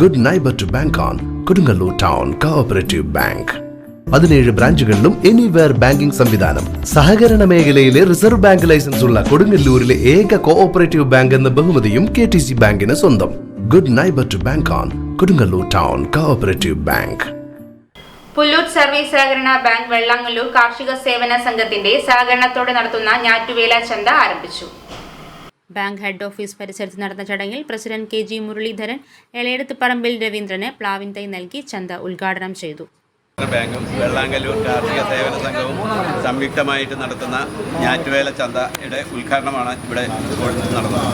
Good neighbour to bank on Kodungallur town cooperative bank പതിനേഴ് ബ്രാഞ്ചുകളിലും anywhere banking സംവിധാനം. സഹകരണ മേഖലയിലെ റിസർവ് ബാങ്ക് ലൈസൻസ് ഉള്ള കൊടുങ്ങല്ലൂരിലെ ഏക കോഓപ്പറേറ്റീവ് ബാങ്ക് എന്ന ബഹുമതിയും കെ ടി സി ബാങ്കിന് സ്വന്തം. Good neighbour to bank on Kodungallur town cooperative bank Pullur service സഹകരണ ബാങ്ക് വെള്ളാങ്ങല്ലൂർ കാർഷിക സേവന സംഘത്തിന്റെ സഹകരണത്തോടെ നടത്തുന്ന ഞാറ്റുവേല ചന്ത ആരംഭിച്ചു. ബാങ്ക് ഹെഡ് ഓഫീസ് പരിസരത്ത് നടന്ന ചടങ്ങിൽ president K G Muraleedharan Elayeduthu Parambil രവീന്ദ്രന് പ്ലാവിൻ തൈ നൽകി ചന്ത ഉദ്ഘാടനം ചെയ്തു. ബാങ്കും വെള്ളാങ്കല്ലൂർ കാർഷിക സേവന സംഘവും സംയുക്തമായിട്ട് നടത്തുന്ന ഞാറ്റുവേല ചന്തയുടെ ഉദ്ഘാടനമാണ് ഇവിടെ ഇപ്പോൾ നടന്നത്.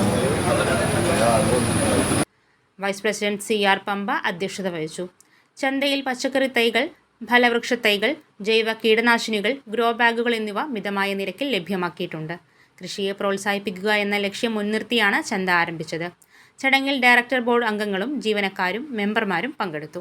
Vice president C R Pampa അധ്യക്ഷത വഹിച്ചു. ചന്തയിൽ പച്ചക്കറി തൈകൾ ഫലവൃക്ഷ തൈകൾ ജൈവ കീടനാശിനികൾ ഗ്രോ ബാഗുകൾ എന്നിവ മിതമായ നിരക്കിൽ ലഭ്യമാക്കിയിട്ടുണ്ട്. കൃഷിയെ പ്രോത്സാഹിപ്പിക്കുക എന്ന ലക്ഷ്യം മുൻനിർത്തിയാണ് ചന്ത ആരംഭിച്ചത്. ചടങ്ങിൽ ഡയറക്ടർ ബോർഡ് അംഗങ്ങളും ജീവനക്കാരും മെമ്പർമാരും പങ്കെടുത്തു.